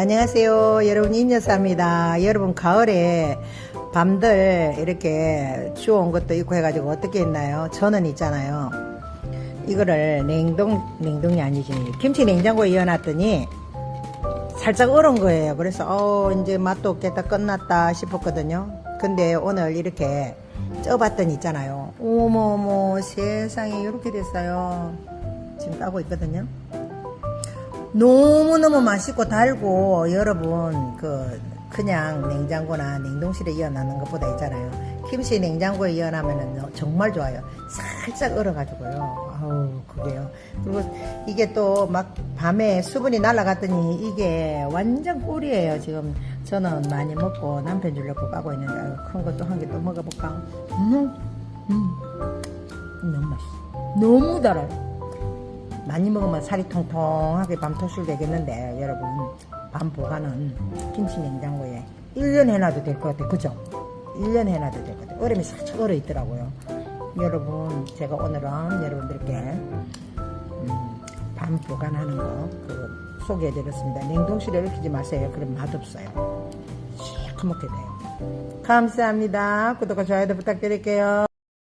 안녕하세요. 여러분, 임여사입니다. 여러분, 가을에 밤들 이렇게 추워온 것도 있고 해가지고 어떻게 했나요? 저는 있잖아요. 이거를 냉동, 냉동이 아니지. 김치 냉장고에 이어놨더니 살짝 얼은 거예요. 그래서, 어, 이제 맛도 없겠다, 끝났다 싶었거든요. 근데 오늘 이렇게 쪄봤더니 있잖아요. 어머어머, 세상에 이렇게 됐어요. 지금 따고 있거든요. 너무너무 맛있고 달고 여러분 그 그냥 냉장고나 냉동실에 이어놓는 것보다 있잖아요. 김치 냉장고에 이어놓으면 정말 좋아요. 살짝 얼어가지고요. 아우 그게요. 그리고 이게 또 막 밤에 수분이 날아갔더니 이게 완전 꿀이에요 지금. 저는 많이 먹고 남편 주려고 까고 있는데 큰 것도 한 개 또 먹어볼까? 음, 음. 너무 맛있어. 너무 달아요 많이 먹으면 살이 통통하게 밤 토술 되겠는데 여러분. 밤 보관은 김치 냉장고에 1년 해놔도 될 것 같아요 그죠? 1년 해놔도 될 것 같아요 얼음이 살짝 얼어 있더라고요. 여러분 제가 오늘은 여러분들께 음, 밤 보관하는 거 소개해 드렸습니다. 냉동실에 넣지 마세요. 그럼 맛없어요. 시커멓게 돼요. 감사합니다. 구독과 좋아요도 부탁드릴게요